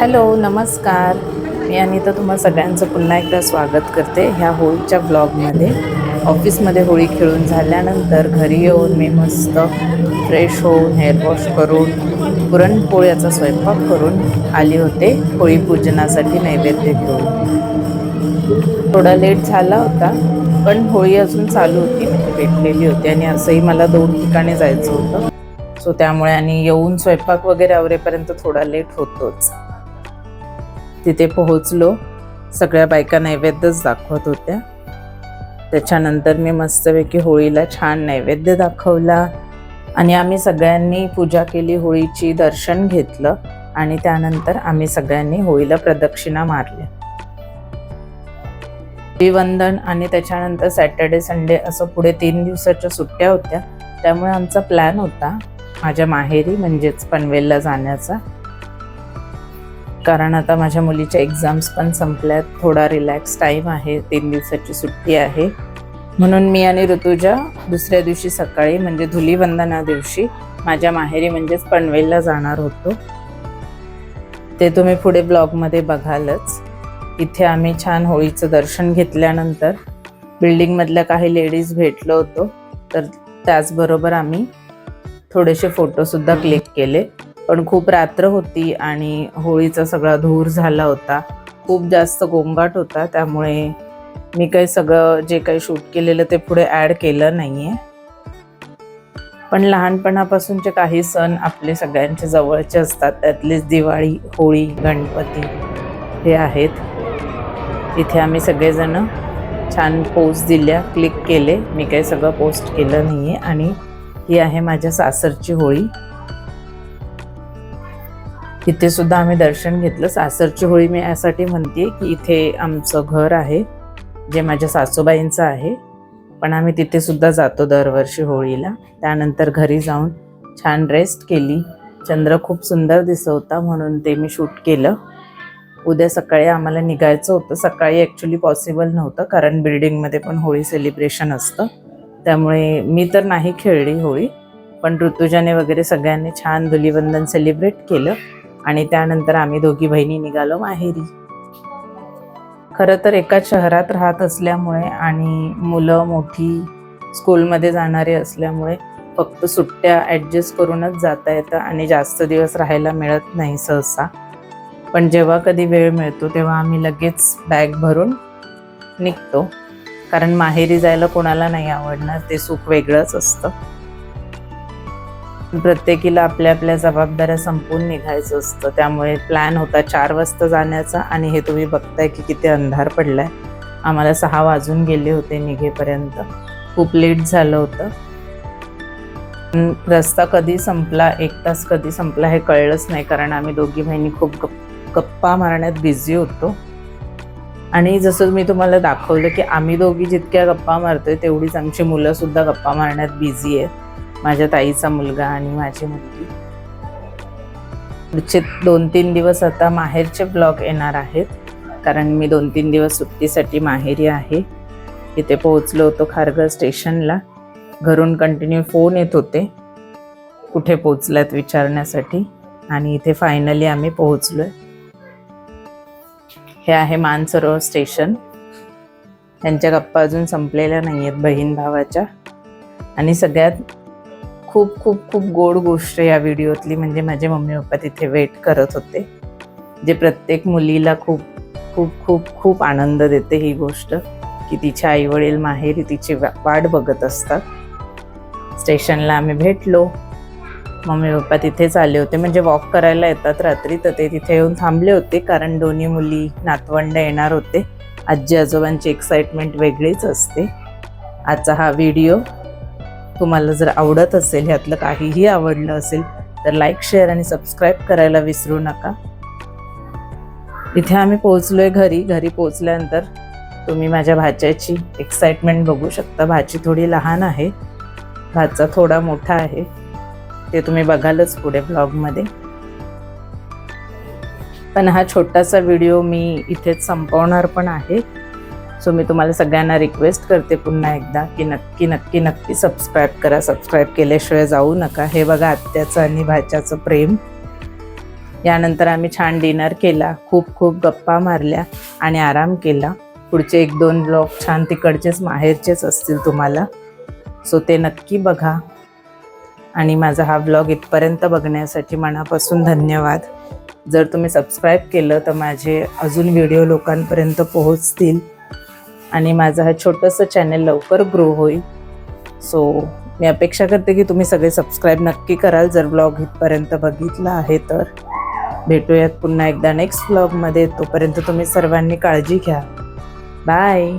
Hello नमस्कार. मी अनिता तुम्हा सगळ्यांचं पुन्हा एकदा स्वागत करते ह्या होळीच्या ब्लॉगमध्ये ऑफिसमध्ये होळी खेळून झाल्यानंतर घरी येऊन मी मस्त फ्रेश होऊन हेअर वॉश करून पुरणपोळ्याचा स्वयंपाक करून आली होते. होळी पूजनासाठी नैवेद्य घेऊन. थोडा लेट झाला होता पण होळी अजून चालू होती. भेटलेली होती आणि असंही मला दोन ठिकाणी जायचं होतं. सो त्यामुळे आणि येऊन स्वयंपाक वगैरे आवरेपर्यंत थोडा लेट होतोच. तिथे पोहोचलो. सगळ्या बायका नैवेद्यच दाखवत होत्या. त्याच्यानंतर मी मस्तपैकी होळीला छान नैवेद्य दाखवला आणि आम्ही सगळ्यांनी पूजा केली होळीची दर्शन घेतलं आणि त्यानंतर आम्ही सगळ्यांनी होळीला प्रदक्षिणा मारल्या. वंदन आणि त्याच्यानंतर सॅटर्डे संडे असं पुढे तीन दिवसाच्या सुट्ट्या होत्या. त्यामुळे आमचा प्लॅन होता माझ्या माहेरी म्हणजेच पनवेलला जाण्याचा. कारण आता माझ्या मुलीच्या एक्झाम्स पण संपल्यात. थोडा रिलॅक्स टाईम आहे. तीन दिवसाची सुट्टी आहे. म्हणून मी आणि ऋतुजा दुसऱ्या दिवशी सकाळी म्हणजे धुलीवंदना दिवशी माझ्या माहेरी म्हणजेच पनवेलला जाणार होतो. ते तुम्ही पुढे ब्लॉगमध्ये बघालच. इथे आम्ही छान होळीचं दर्शन घेतल्यानंतर बिल्डिंगमधल्या काही लेडीज भेटलो होतो. तर त्याचबरोबर आम्ही थोडेसे फोटोसुद्धा क्लिक केले. पण खूप रात्र होती आणि होळीचा सगळा धूर झाला होता. खूप जास्त गोंगाट होता त्यामुळे मी काही सगळं जे काही शूट केलेलं ते पुढे ॲड केलं नाही आहे पण लहानपणापासूनचे काही सण आपले सगळ्यांचे जवळचे असतात. त्यातलेच दिवाळी होळी गणपती हे आहेत. इथे आम्ही सगळेजण छान पोस्ट दिल्या क्लिक केले. मी काही सगळं पोस्ट केलं नाही आहे आणि ही आहे माझ्या सासरची होळी. इथे सुद्धा आम्ही दर्शन घेतलं. सासरची होळी मी यासाठी म्हणते की इथे आमचं घर आहे जे माझ्या सासूबाईंचं आहे. पण आम्ही तिथे सुद्धा जातो दरवर्षी होळीला. त्यानंतर घरी जाऊन छान रेस्ट केली. चंद्र खूप सुंदर दिसत होता म्हणून ते मी शूट केलं. उद्या सकाळी आम्हाला निघायचं होतं. सकाळी ॲक्च्युली पॉसिबल नव्हतं कारण बिल्डिंगमध्ये पण होळी सेलिब्रेशन असतं. त्यामुळे मी तर नाही खेळली होळी पण ऋतुजाने वगैरे सगळ्यांनी छान धुलीवंदन सेलिब्रेट केलं. आणि त्यानंतर आम्ही दोघी बहिणी निघालो माहेरी. खरं तर एकाच शहरात राहत असल्यामुळे आणि मुलं मोठी स्कूलमध्ये जाणारे असल्यामुळे फक्त सुट्ट्या ॲडजस्ट करूनच जाता येतं आणि जास्त दिवस राहायला मिळत नाही सहसा. पण जेव्हा कधी वेळ मिळतो तेव्हा आम्ही लगेच बॅग भरून निघतो. कारण माहेरी जायला कोणाला नाही आवडणार ते सुख वेगळंच असतं. प्रत्येकीला आपल्या आपल्या जबाबदाऱ्या संपून निघायचं असतं. त्यामुळे प्लॅन होता चार वाजता जाण्याचा आणि हे तुम्ही बघताय की किती अंधार पडलाय. आम्हाला सहा वाजून गेले होते निघेपर्यंत. खूप लेट झालं होतं. रस्ता कधी संपला एक तास कधी संपला हे कळलंच नाही कारण आम्ही दोघी बहिणी खूप गप गप्पा मारण्यात बिझी होतो. आणि जसं मी तुम्हाला दाखवलं की आम्ही दोघी जितक्या गप्पा मारतोय तेवढीच आमची मुलंसुद्धा गप्पा मारण्यात बिझी आहेत. माझ्या ताईचा मुलगा आणि माझी मुलगी. पुढचे दोन तीन दिवस आता माहेरचे ब्लॉग येणार आहेत. कारण मी दोन तीन दिवस सुट्टीसाठी माहेरी आहे. इथे पोहोचलो होतो खारघर स्टेशनला. घरून कंटिन्यू फोन येत होते. कुठे पोहोचल्यात विचारण्यासाठी? आणि इथे फायनली आम्ही पोहोचलो आहे हे आहे मानसरोवर स्टेशन. त्यांच्या गप्पा अजून संपलेल्या नाही आहेत बहीण भावाच्या. आणि सगळ्यात खूप खूप खूप गोड गोष्ट या व्हिडिओतली. म्हणजे माझे मम्मी पप्पा तिथे वेट करत होते. जे प्रत्येक मुलीला खूप खूप खूप खूप आनंद देते ही गोष्ट. की तिच्या आईवडील माहेरी तिची वा- वाट बघत असतात. स्टेशनला आम्ही भेटलो. मम्मी पप्पा तिथेच आले होते. म्हणजे वॉक करायला येतात रात्री तर ते तिथे येऊन थांबले होते. कारण दोन्ही मुली नातवंड येणार होते. आजी आजोबांची एक्साइटमेंट वेगळीच असते. आजचा हा व्हिडिओ तुम्हाला जर आवडत असेल ह्यातलं काहीही आवडलं असेल तर लाईक शेअर आणि सबस्क्राईब करायला विसरू नका. इथे आम्ही पोहोचलोय घरी. घरी पोहोचल्यानंतर तुम्ही माझ्या भाच्याची एक्साइटमेंट बघू शकता. भाची थोडी लहान आहे. भाचा थोडा मोठा आहे. ते तुम्ही बघालच पुढे ब्लॉगमध्ये पण हा छोटासा व्हिडिओ मी इथेच संपवणार पण आहे. सो मी तुम्हाला सगळ्यांना रिक्वेस्ट करते पुन्हा एकदा की नक्की नक्की नक्की सबस्क्राईब करा. सबस्क्राईब केल्याशिवाय जाऊ नका. हे बघा आत्याचं आणि भाच्याचं प्रेम. यानंतर आम्ही छान डिनर केला. खूप खूप गप्पा मारल्या आणि आराम केला. पुढचे एक दोन ब्लॉग छान तिकडचेच माहेरचेच असतील तुम्हाला. सो ते नक्की बघा. आणि माझा हा ब्लॉग इथपर्यंत बघण्यासाठी मनापासून धन्यवाद. जर तुम्ही सबस्क्राईब केलं तर माझे अजून व्हिडिओ लोकांपर्यंत पोहोचतील. आणि माझं हा छोटंसं चॅनल लवकर ग्रो होईल. सो मी अपेक्षा करते की तुम्ही सगळे सबस्क्राईब नक्की कराल. जर ब्लॉग इथपर्यंत बघितला आहे तर. भेटूयात पुन्हा एकदा नेक्स्ट ब्लॉगमध्ये तोपर्यंत तुम्ही सर्वांनी काळजी घ्या. बाय